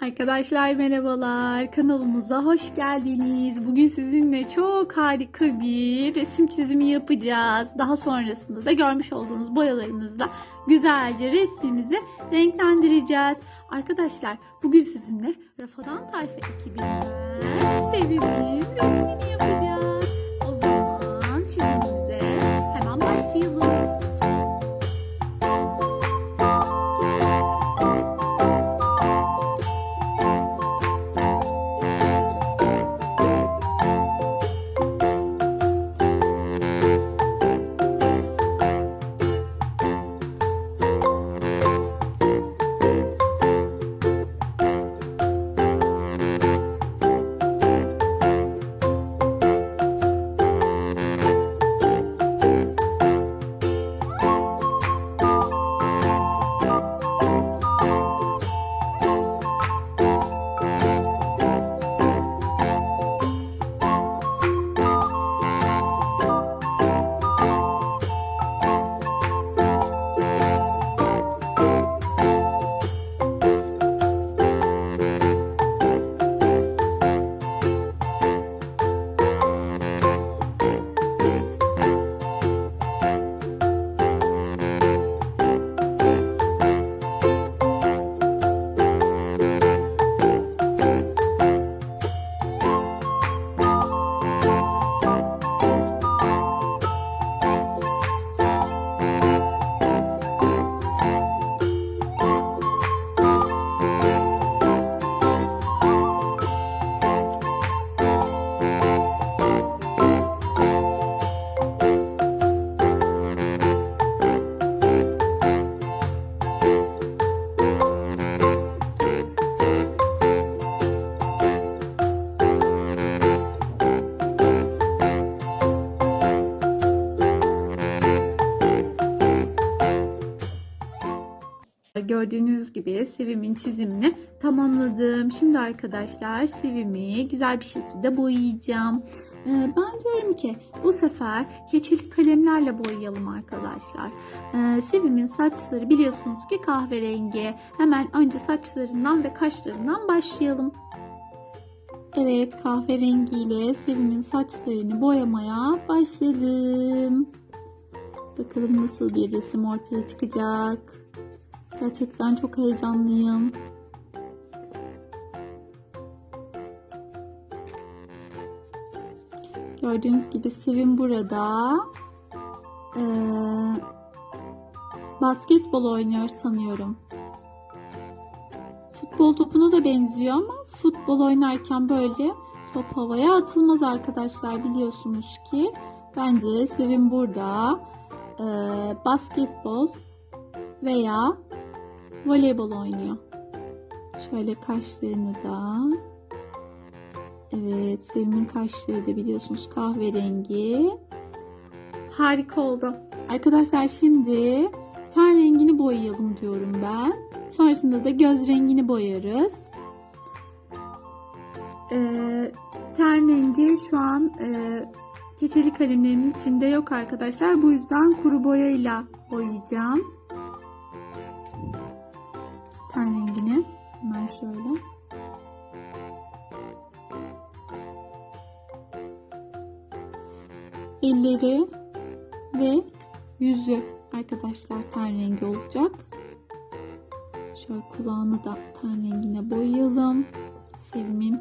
Arkadaşlar merhabalar. Kanalımıza hoş geldiniz. Bugün sizinle çok harika bir resim çizimi yapacağız. Daha sonrasında da görmüş olduğunuz boyalarımızla güzelce resmimizi renklendireceğiz. Arkadaşlar bugün sizinle Rafadan Tayfa ekibinden Sevim'in resmini yapacağız. Gördüğünüz gibi Sevim'in çizimini tamamladım. Şimdi arkadaşlar Sevim'i güzel bir şekilde boyayacağım. Ee, ben diyorum ki bu sefer keçeli kalemlerle boyayalım arkadaşlar. Ee, Sevim'in saçları biliyorsunuz ki kahverengi. Hemen önce saçlarından ve kaşlarından başlayalım. Evet kahverengiyle Sevim'in saçlarını boyamaya başladım. Bakalım nasıl bir resim ortaya çıkacak. Gerçekten çok heyecanlıyım. Gördüğünüz gibi Sevim burada. Ee, basketbol oynuyor sanıyorum. Futbol topuna da benziyor ama futbol oynarken böyle top havaya atılmaz arkadaşlar biliyorsunuz ki. Bence Sevim burada e, basketbol veya voleybol oynuyor. Şöyle kaşlarını da. Evet, Sevim'in kaşları da biliyorsunuz kahverengi. Harika oldu. Arkadaşlar şimdi ten rengini boyayalım diyorum ben. Sonrasında da göz rengini boyarız. Ee, ten rengi şu an e, keçeli kalemlerin içinde yok arkadaşlar. Bu yüzden kuru boyayla boyayacağım hemen şöyle elleri ve yüzü arkadaşlar ten rengi olacak. Şöyle kulağını da ten rengine boyayalım. Sevim'in.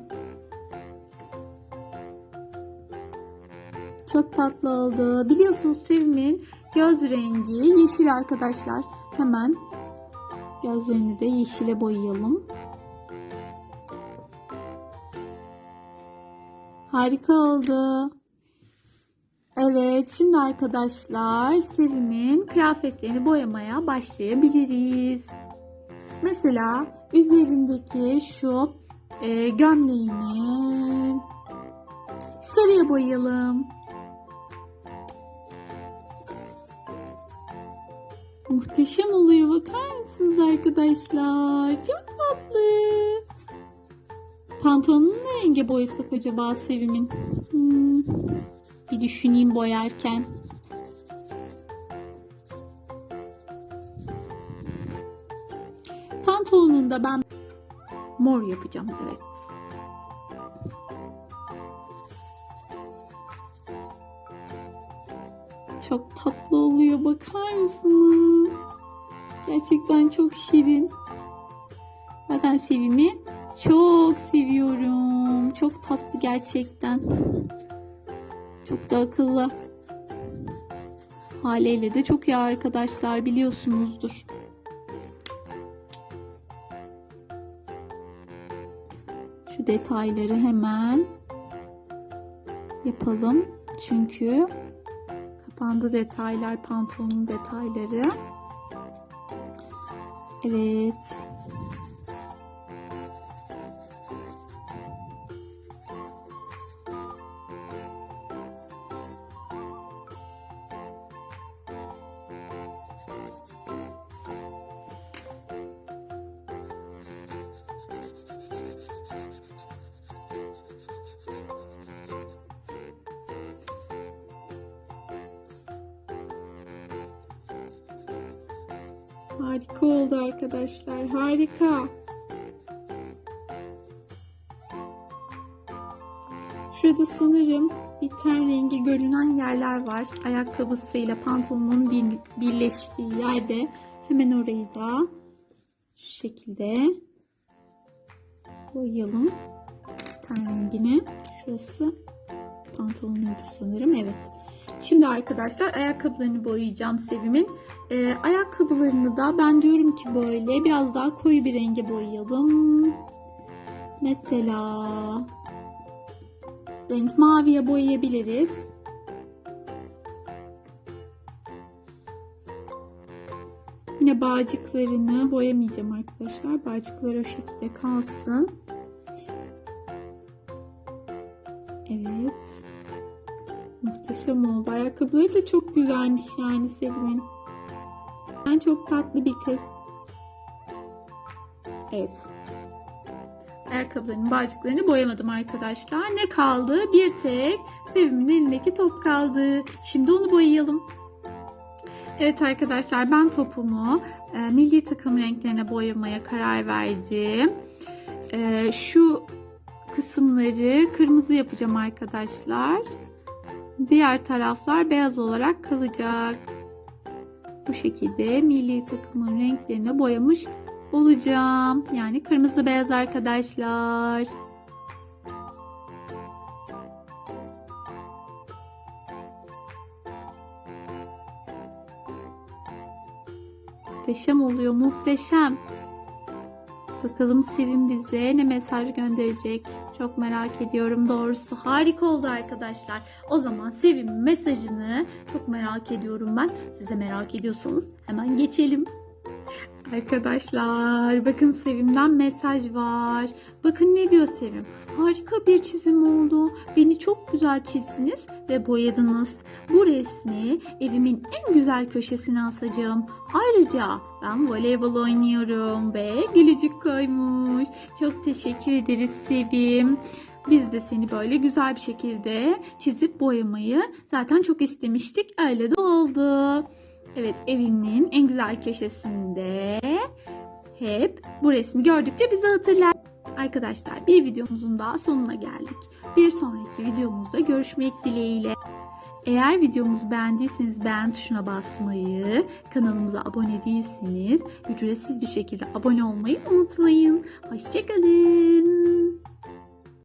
Çok tatlı oldu. Biliyorsunuz Sevim'in göz rengi yeşil arkadaşlar. Hemen Gözlerini de yeşile boyayalım. Harika oldu. Evet, şimdi arkadaşlar Sevim'in kıyafetlerini boyamaya başlayabiliriz. Mesela üzerindeki şu e, gömleğini sarıya boyayalım. Muhteşem oluyor bakar mısınız arkadaşlar? Çok tatlı. Pantolonunu ne renge boyasak acaba Sevim'in? Hmm, bir düşüneyim boyarken. Pantolonunda ben Mor yapacağım evet. Çok tatlı oluyor bakar mısınız? Gerçekten çok şirin. Zaten Sevim'i çok seviyorum. Çok tatlı gerçekten. Çok da akıllı. Haliyle de çok iyi arkadaşlar biliyorsunuzdur. Şu detayları hemen yapalım. Çünkü kapandı detaylar, pantolonun detayları. Evet. Harika oldu arkadaşlar. Harika. Şurada sanırım bir ten rengi görünen yerler var. Ayakkabısıyla pantolonun bir- birleştiği yerde. Hemen orayı da şu şekilde boyayalım. Ten rengini. Şurası pantolonuydu sanırım. Evet. Şimdi arkadaşlar ayakkabılarını boyayacağım Sevim'in. Ee, ayakkabılarını da ben diyorum ki böyle biraz daha koyu bir renge boyayalım. Mesela renk maviye boyayabiliriz. Yine bağcıklarını boyamayacağım arkadaşlar. Bağcıklar o şekilde kalsın. Evet. Muhteşem oldu. Ayakkabıları da çok güzelmiş yani Sevim'in. Ben çok tatlı bir kız. Evet. Ayakkabılarının bağcıklarını boyamadım arkadaşlar. Ne kaldı? Bir tek Sevim'in elindeki top kaldı. Şimdi onu boyayalım. Evet arkadaşlar ben topumu e, milli takım renklerine boyamaya karar verdim. E, şu kısımları kırmızı yapacağım arkadaşlar. Diğer taraflar beyaz olarak kalacak. Bu şekilde milli takımın renklerine boyamış olacağım. Yani kırmızı beyaz arkadaşlar. Muhteşem oluyor muhteşem. Bakalım Sevim bize ne mesaj gönderecek. Çok merak ediyorum doğrusu. Harika oldu arkadaşlar. O zaman Sevim'in mesajını çok merak ediyorum ben. Siz de merak ediyorsanız hemen geçelim. Arkadaşlar bakın Sevim'den mesaj var. Bakın ne diyor Sevim. Harika bir çizim oldu. Beni çok güzel çizdiniz ve boyadınız. Bu resmi evimin en güzel köşesine asacağım. Ayrıca ben voleybol oynuyorum ve gülücük koymuş. Çok teşekkür ederiz Sevim. Biz de seni böyle güzel bir şekilde çizip boyamayı zaten çok istemiştik. Öyle de oldu. Evet evinin en güzel köşesinde hep bu resmi gördükçe bizi hatırlar. Arkadaşlar bir videomuzun daha sonuna geldik. Bir sonraki videomuzda görüşmek dileğiyle. Eğer videomuzu beğendiyseniz beğen tuşuna basmayı, kanalımıza abone değilseniz ücretsiz bir şekilde abone olmayı unutmayın. Hoşçakalın.